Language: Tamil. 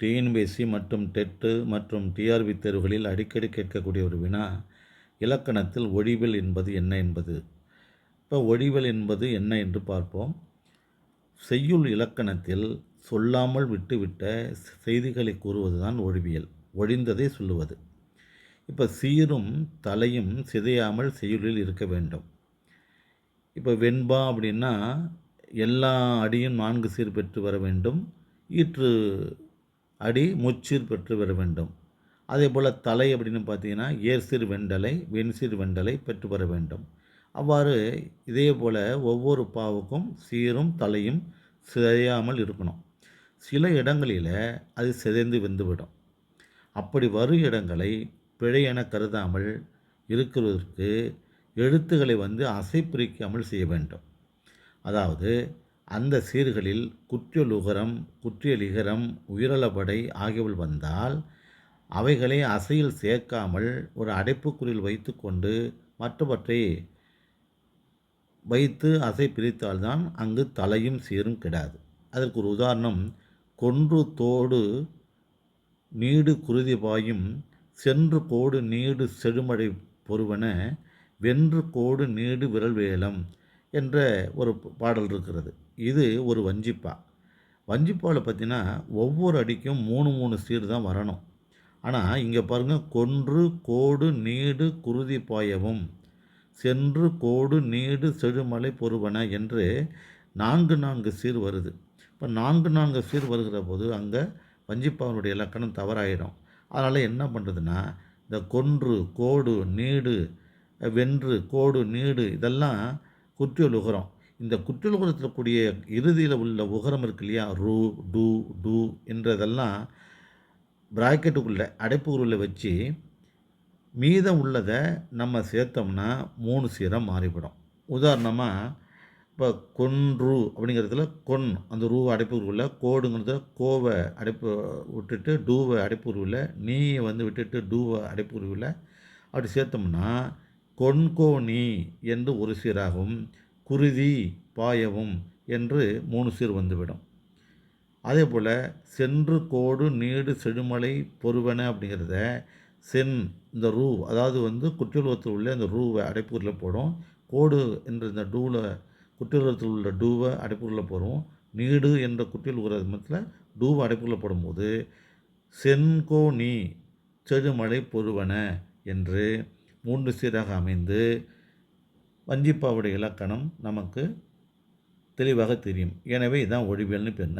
டிஎன்பிஎஸ்சி மற்றும் டெட்டு மற்றும் டிஆர்பி தேர்வுகளில் அடிக்கடி கேட்கக்கூடிய ஒரு வினா இலக்கணத்தில் ஒழிவில் என்பது என்ன என்பது. இப்போ ஒழிவில் என்பது என்ன என்று பார்ப்போம். செய்யுள் இலக்கணத்தில் சொல்லாமல் விட்டுவிட்ட செய்திகளை கூறுவதுதான் ஒழிவியல் ஒழிந்ததை சொல்லுவது. இப்போ சீரும் தலையும் சிதையாமல் செய்யுளில் இருக்க வேண்டும். இப்போ வெண்பா அப்படின்னா எல்லா அடியும் நான்கு சீர் பெற்று வர வேண்டும். ஈற்று அடி முச்சீர் பெற்று வர வேண்டும். அதே போல் தலை அப்படின்னு பார்த்தீங்கன்னா ஏர்சீர் வெண்டலை வெண்சீர் வெண்டலை பெற்று வர வேண்டும். அவ்வாறு இதே போல் ஒவ்வொரு பாவுக்கும் சீரும் தலையும் சிதையாமல் இருக்கணும். சில இடங்களில் அது சிதைந்து வெந்துவிடும். அப்படி வரும் இடங்களை பிழை என கருதாமல் இருக்கிறதற்கு எழுத்துக்களை வந்து அசைப்பிரிக்காமல் செய்ய வேண்டும். அதாவது அந்த சீர்களில் குற்றியலுகரம் குற்றியலிகரம் உயிரளபடை ஆகியவை வந்தால் அவைகளை அசையில் சேர்க்காமல் ஒரு அடைப்புக்குறியில் வைத்து கொண்டு மற்றவற்றை வைத்து அசை பிரித்தால்தான் அங்கு தலையும் சீரும் கிடாது. அதற்கு ஒரு உதாரணம் கொன்று தோடு நீடு குருதி பாயும் சென்று கோடு நீடு செழுமழை பொறுவன வென்று கோடு நீடு விரல் வேலம் என்ற ஒரு பாடல் இருக்கிறது. இது ஒரு வஞ்சிப்பா. வஞ்சிப்பாவில் பார்த்தீங்கன்னா ஒவ்வொரு அடிக்கும் மூணு மூணு சீர் தான் வரணும். ஆனால் இங்கே பாருங்கள் கொன்று கோடு நீடு குருதி பாயவும் சென்று கோடு நீடு செழுமலை பொறுவன என்று நான்கு நான்கு சீர் வருது. இப்போ நான்கு நான்கு சீர் வருகிற போது அங்கே வஞ்சிப்பாவனுடைய இலக்கணம் தவறாயிடும் அதனால் என்ன பண்ணுறதுன்னா இந்த கொன்று கோடு நீடு வென்று கோடு நீடு இதெல்லாம் குற்றியல் உகரம் இந்த குற்றியல் உகரத்தில் கூடிய இறுதியில் உள்ள உகரம் இருக்கு இல்லையா? ரூ டூ டூ என்றதெல்லாம் ப்ராக்கெட்டுக்குள்ளே அடைப்புக்குள்ளே வச்சு மீதம் உள்ளதை நம்ம சேர்த்தோம்னா மூணு சீரம் மாறிவிடும் உதாரணமாக இப்போ கொன்று அப்படிங்கிறதுல கொன் அந்த ரூவை அடைப்புக்குள்ள கோடுங்கிறதுல கோவை அடைப்பு விட்டுட்டு டூவை அடைப்புக்குள்ள நீயை வந்து விட்டுட்டு டூவை அடைப்புக்குள்ள அப்படி சேர்த்தோம்னா கொன்கோனி என்று ஒரு சீராகவும் குருதி பாயவும் என்று மூணு சீர் வந்துவிடும். அதே போல் சென்று கோடு நீடு செழுமலை பொறுவன அப்படிங்கிறத சென் இந்த ரூ அதாவது வந்து குற்றியலுவத்தில் உள்ள அந்த ரூவை அடைப்பூரில் போடும் கோடு என்ற இந்த டூவில் குற்றியலுவத்தில் உள்ள டூவை அடைப்பூரில் போடும் நீடு என்ற குற்றியல் உரமத்தில் டூவை அடைப்பூரில் போடும்போது சென்கோ நீ செழுமலை பொறுவன என்று மூன்று சீராக அமைந்து வஞ்சிப்பாவுடைய இலக்கணம் நமக்கு தெளிவாக தெரியும். எனவே இதான் ஒழிவியல்னு பேர்